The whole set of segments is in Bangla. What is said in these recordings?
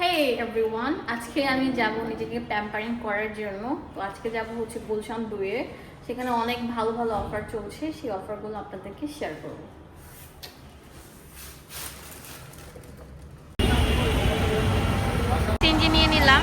হে এভরিওয়ান আজকে আমি যাব নিজেকে প্যাম্পারিং করার জন্য। তো আজকে যাব হচ্ছে গুলশান দুয়ে। সেখানে অনেক ভালো ভালো অফার চলছে। সেই অফারগুলো আপনাদেরকে শেয়ার করব। নিয়ে নিলাম।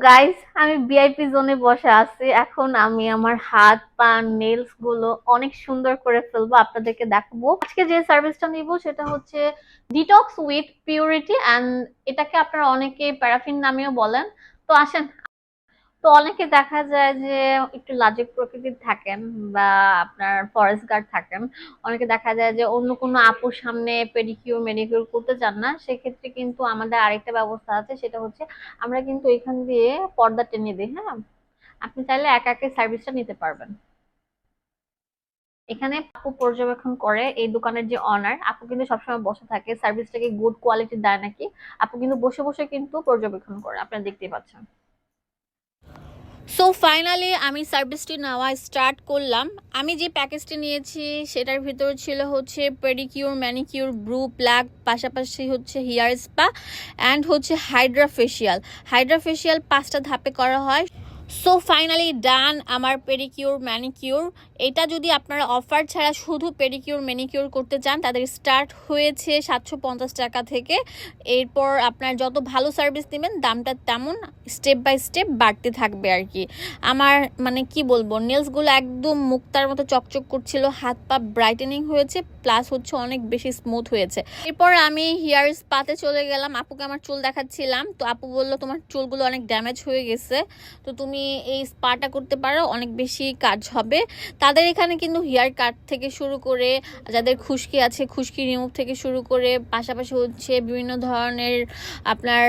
তো গাইস আমি ভিআইপি জোনে বসে আছি। এখন আমি আমার হাত, পা নেলসগুলো অনেক সুন্দর করে ফেলব, আপনাদেরকে দেখাবো। আজকে যে সার্ভিসটা নিব, সেটা হচ্ছে ডিটক্স উইথ পিউরিটি অ্যান্ড এটাকে আপনারা অনেকে প্যারাফিন নামেও বলেন। তো আসেন তো অনেকে দেখা যায় যে একটু লাজুক প্রকৃতির থাকেন বা আপনার ফরেস্ট গার্ড থাকেন, অনেকে দেখা যায় যে অন্য কোনো আপুর সামনে পেডিকিউর মেডিকিউর করতে চান না, সেক্ষেত্রে কিন্তু আমাদের আরেকটা ব্যবস্থা আছে, সেটা হচ্ছে আমরা কিন্তু এখান দিয়ে পর্দা টেনে দিই হ্যাঁ? আপনি চাইলে একা একা সার্ভিসটা নিতে পারবেন। এখানে আপু পর্যবেক্ষণ করে এই দোকানের যে অনার আপু কিন্তু সবসময় বসে থাকে সার্ভিসটাকে গুড কোয়ালিটি দেয় নাকি? আপু কিন্তু বসে বসে কিন্তু পর্যবেক্ষণ করে, আপনারা দেখতেই পাচ্ছেন। সো ফাইনালি আমি সার্ভিসটি নেওয়া স্টার্ট করলাম। আমি যে প্যাকেজটি নিয়েছি, সেটার ভিতর ছিল হচ্ছে পেডিকিউর ম্যানিকিউর ব্রু প্লাগ পাশাপাশি হচ্ছে হেয়ার স্পা অ্যান্ড হচ্ছে হাইড্রা ফেশিয়াল হাইড্রা ফেশিয়াল পাঁচটা ধাপে করা হয়। সো ফাইনালি ডান আমার পেডিকিউর ম্যানিকিউর এটা যদি আপনারা অফার ছাড়া শুধু পেডিকিউর ম্যানিকিউর করতে চান, তাদের স্টার্ট হয়েছে সাতশো পঞ্চাশ টাকা থেকে। এরপর আপনার যত ভালো সার্ভিস নেবেন, দামটা তেমন স্টেপ বাই স্টেপ বাড়তে থাকবে আর কি। আমার মানে কি বলব নেলসগুলো একদম মুক্তার মতো চকচক করছিল, হাত পা ব্রাইটেনিং হয়েছে প্লাস হচ্ছে অনেক বেশি স্মুথ হয়েছে। এরপর আমি হেয়ার স্পাতে চলে গেলাম, আপুকে আমার চুল দেখাচ্ছিলাম। তো আপু বলল, তোমার চুলগুলো অনেক ড্যামেজ হয়ে গেছে, তো তুমি এই স্পাটা করতে পারো, অনেক বেশি কাজ হবে। তাদের এখানে কিন্তু হেয়ার কাট থেকে শুরু করে, যাদের খুশকি আছে, খুশকি রিমুভ থেকে শুরু করে, পাশাপাশি হচ্ছে বিভিন্ন ধরনের আপনার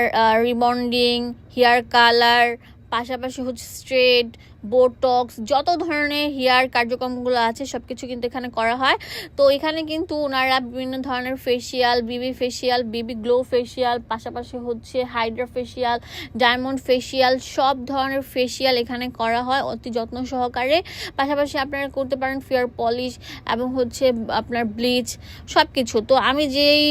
রিবন্ডিং হেয়ার কালার, পাশাপাশি হচ্ছে স্ট্রেট বোটক্স যত ধরনের হেয়ার কার্যক্রমগুলো আছে সব কিছু কিন্তু এখানে করা হয়। তো এখানে কিন্তু ওনারা বিভিন্ন ধরনের ফেসিয়াল বিবি ফেসিয়াল বিবি গ্লো ফেসিয়াল পাশাপাশি হচ্ছে হাইড্রা ফেসিয়াল ডায়মন্ড ফেসিয়াল সব ধরনের ফেসিয়াল এখানে করা হয় অতি যত্ন সহকারে। পাশাপাশি আপনারা করতে পারেন ফেয়ার পলিশ এবং হচ্ছে আপনার ব্লিচ সব কিছু তো আমি যেই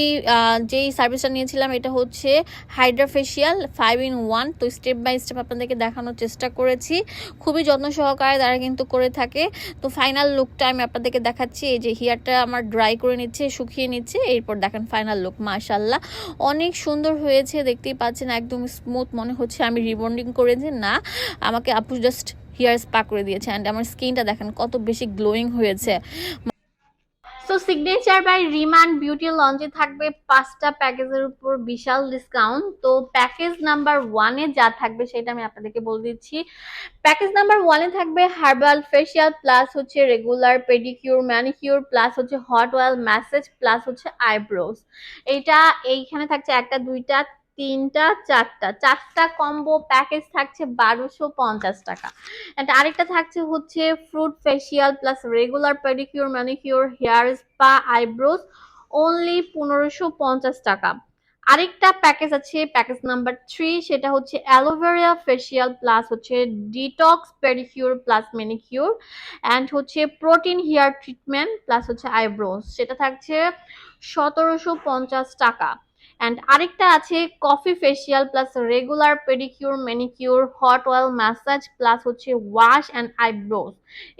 যেই সার্ভিসটা নিয়েছিলাম, এটা হচ্ছে hydra facial five in one তো স্টেপ বাই স্টেপ আপনাদেরকে দেখানোর চেষ্টা করেছি। খুবই যত্ন সহকারে তারা কিন্তু করে থাকে। তো ফাইনাল লুকটা আমি আপনাদেরকে দেখাচ্ছি। এই যে হেয়ারটা আমার ড্রাই করে নিচ্ছে, শুকিয়ে নিচ্ছে। এরপর দেখেন ফাইনাল লুক মাশাল্লাহ অনেক সুন্দর হয়েছে, দেখতেই পাচ্ছেন একদম স্মুথ মনে হচ্ছে আমি রিবন্ডিং করেছি। না, আমাকে আপু জাস্ট হেয়ার স্পা করে দিয়েছে। অ্যান্ড আমার স্কিনটা দেখেন কত বেশি গ্লোয়িং হয়েছে। So signature by Rima and beauty লঞ্চে থাকবে পাঁচটা প্যাকেজের উপর বিশাল ডিসকাউন্ট তো প্যাকেজ নাম্বার ওয়ানে যা থাকবে সেটা আমি আপনাদেরকে বলে দিচ্ছি। প্যাকেজ নাম্বার ওয়ানে থাকবে হার্বাল ফেশিয়াল প্লাস হচ্ছে রেগুলার পেডিকিউর ম্যানিকিউর প্লাস হচ্ছে হট অয়েল ম্যাসেজ প্লাস হচ্ছে আইব্রোস এইটা এইখানে থাকছে একটা, দুইটা তিনটা, চারটা। চারটা কম্বো প্যাকেজ থাকছে বারোশো পঞ্চাশ টাকা। And আরেকটা থাকছে হচ্ছে fruit facial plus regular pedicure manicure hair spa eyebrows only পনেরোশো পঞ্চাশ টাকা। আরেকটা প্যাকেজ আছে প্যাকেজ নাম্বার থ্রি সেটা হচ্ছে অ্যালোভেরা ফেসিয়াল প্লাস হচ্ছে detox pedicure plus manicure and হচ্ছে প্রোটিন হেয়ার ট্রিটমেন্ট প্লাস হচ্ছে আইব্রোজ সেটা থাকছে সতেরোশো পঞ্চাশ টাকা। অ্যান্ড আরেকটা আছে coffee facial plus regular pedicure manicure hot oil massage plus হচ্ছে ওয়াশ অ্যান্ড আইব্রোজ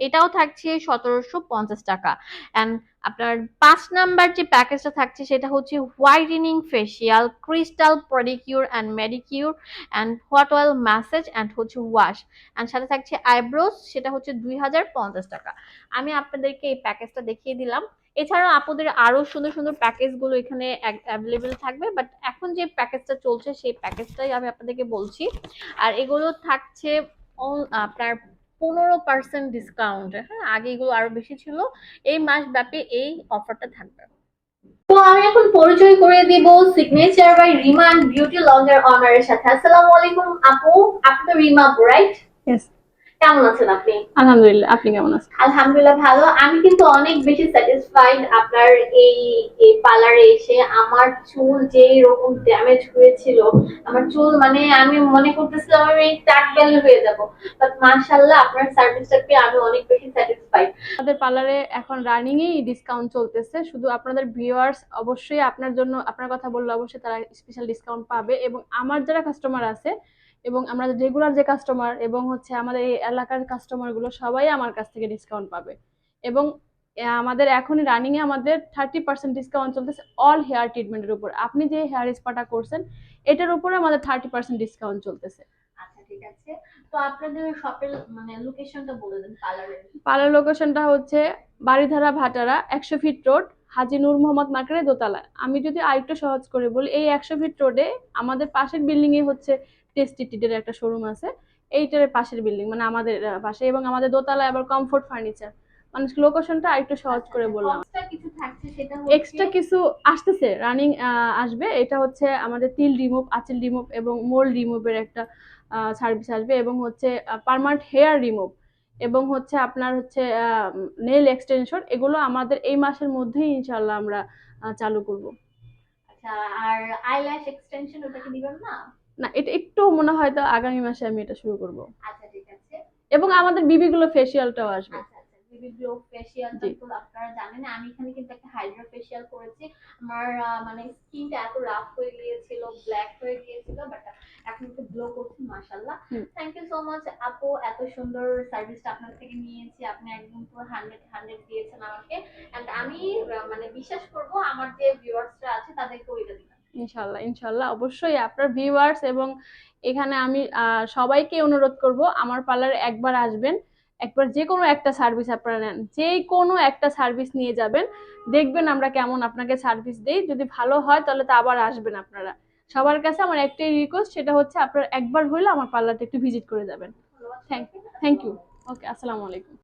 এটাও থাকছে সতেরোশো পঞ্চাশ টাকা। অ্যান্ড আপনার পাঁচ নাম্বার যে প্যাকেজটা থাকছে সেটা হচ্ছে whitening facial crystal pedicure and manicure and hot oil massage and হচ্ছে ওয়াশ অ্যান্ড সাথে থাকছে আইব্রোজ সেটা হচ্ছে দুই হাজার পঞ্চাশ টাকা। আমি আপনাদেরকে এই প্যাকেজটা দেখিয়ে দিলাম। এছাড়াও আপনাদের আরও সুন্দর সুন্দর প্যাকেজগুলো এখানে অ্যাভেলেবেল থাকবে বাট এখন যে প্যাকেজটা চলছে সেই প্যাকেজটাই আমি আপনাদেরকে বলছি। আর এগুলো থাকছে আপনার পনেরো পার্সেন্ট ডিসকাউন্ট হ্যাঁ? আগে এগুলো আরও বেশি ছিল। এই মাস ব্যাপী এই অফারটা থাকবে। তো আমি এখন পরিচয় করে দিব signature by Rima and beauty lounge অনারের সাথে। আসসালামু আলাইকুম আপু। আপনি রিমা আপু রাইট কেমন আছেন আপনি? আলহামদুলিল্লাহ আপনি কেমন আছেন? আলহামদুলিল্লাহ ভালো। আমি কিন্তু অনেক বেশি স্যাটিসফাইড আপনার এই এই পার্লারে এসে আমার চুল যেই রকম ড্যামেজ হয়েছিল আমার চুল মানে আমি মনে করতেছিলাম আমি টাক বেল হয়ে যাব। বাট মাশাআল্লাহ আপনার সার্ভিসটা পেয়ে আমি অনেক বেশি স্যাটিসফাইড আমাদের পার্লারে এখন রানিং এই ডিসকাউন্ট চলতেছে। শুধু আপনাদের ভিউয়ার্স অবশ্যই আপনার জন্য আপনার কথা বললে অবশ্যই তারা স্পেশাল ডিসকাউন্ট পাবে। এবং আমার যারা কাস্টমার আছে এবং আমরা রেগুলার যে কাস্টমার এবং হচ্ছে আমাদের এই এলাকার কাস্টমারগুলো সবাই আমার কাছ থেকে ডিসকাউন্ট পাবে। এবং আমাদের এখনই রানিং এ আমাদের থার্টি পার্সেন্ট ডিসকাউন্ট চলতেছে অল হেয়ার ট্রিটমেন্টের উপর। আপনি যে হেয়ার স্পাটা করছেন এটার উপরে আমাদের থার্টি পার্সেন্ট ডিসকাউন্ট চলতেছে। আচ্ছা ঠিক আছে। তো আপনাদের শপের মানে লোকেশনটা বলে দেন পার্লারের পার্লার লোকেশনটা হচ্ছে বাড়িধারা ভাটারা একশো ফিট রোড হাজি নূর মোহাম্মদ মার্কেটের দোতলা আমি যদি আরেকটু সহজ করে বলি এই একশো ফিট রোডে আমাদের পাশের বিল্ডিং এ হচ্ছে টেস্টি টিটের একটা শোরুম আছে। এইটার পাশের বিল্ডিং মানে আমাদের পাশে। এবং আমাদের দোতলায় আবার কমফোর্ট ফার্নিচার মানে লোকেশনটা আরেকটু সহজ করে বললাম। থাকছে সেটা এক্সট্রা কিছু আসতেছে রানিং আসবে। এটা হচ্ছে আমাদের তিল রিমুভ আঁচিল রিমুভ এবং মোল রিমুভের একটা সার্ভিস আসবে। এবং হচ্ছে পারমানেন্ট হেয়ার রিমুভ এবং হচ্ছে আপনার হচ্ছে নেল এক্সটেনশন এগুলো আমাদের এই মাসের মধ্যেই ইনশাল্লাহ আমরা চালু করব। আচ্ছা আর আইল্যাশ এক্সটেনশন ওটা কি দিবেন না? না এটা একটু মনে হয় তো আগামী মাসে আমি এটা শুরু করব। আচ্ছা ঠিক আছে। এবং আমাদের বিবিগুলো ফেসিয়ালটাও আসবে। আচ্ছা আচ্ছা বিবি গ্লো ফেশিয়াল তো আপনারা জানেন আমি এখানে কিন্তু একটা হাইড্রা ফেশিয়াল করেছি। আমার মানে স্কিনটা এত রাফ হয়ে গিয়েছিল ব্ল্যাক হয়ে গিয়েছিল বাট এখন একটু গ্লো করছি মাশাআল্লাহ। থ্যাংক ইউ সো মাচ আপু এত সুন্দর সার্ভিসটা আপনার থেকে নিয়েছি। আপনি একদম পুরো হান্ড্রেড হান্ড্রেড দিয়েছেন আমাকে। এন্ড আমি মানে বিশ্বাস করব আমার যে ভিউয়ার্সরা আছে তাদেরকেও এটা দিবেন ইনশাল্লাহ ইনশাল্লাহ। অবশ্যই আপনার ভিউয়ার্স এবং এখানে আমি সবাইকে অনুরোধ করব, আমার পার্লারে একবার আসবেন, একবার যে কোনো একটা সার্ভিস আপনারা নেন যে কোনো একটা সার্ভিস নিয়ে যাবেন, দেখবেন আমরা কেমন আপনাকে সার্ভিস দেই। যদি ভালো হয় তাহলে তো আবার আসবেন আপনারা। সবার কাছে আমার একটাই রিকোয়েস্ট সেটা হচ্ছে আপনারা একবার হলে আমার পার্লারটা একটু ভিজিট করে যাবেন। থ্যাংক থ্যাংক ইউ ওকে আসসালামু আলাইকুম।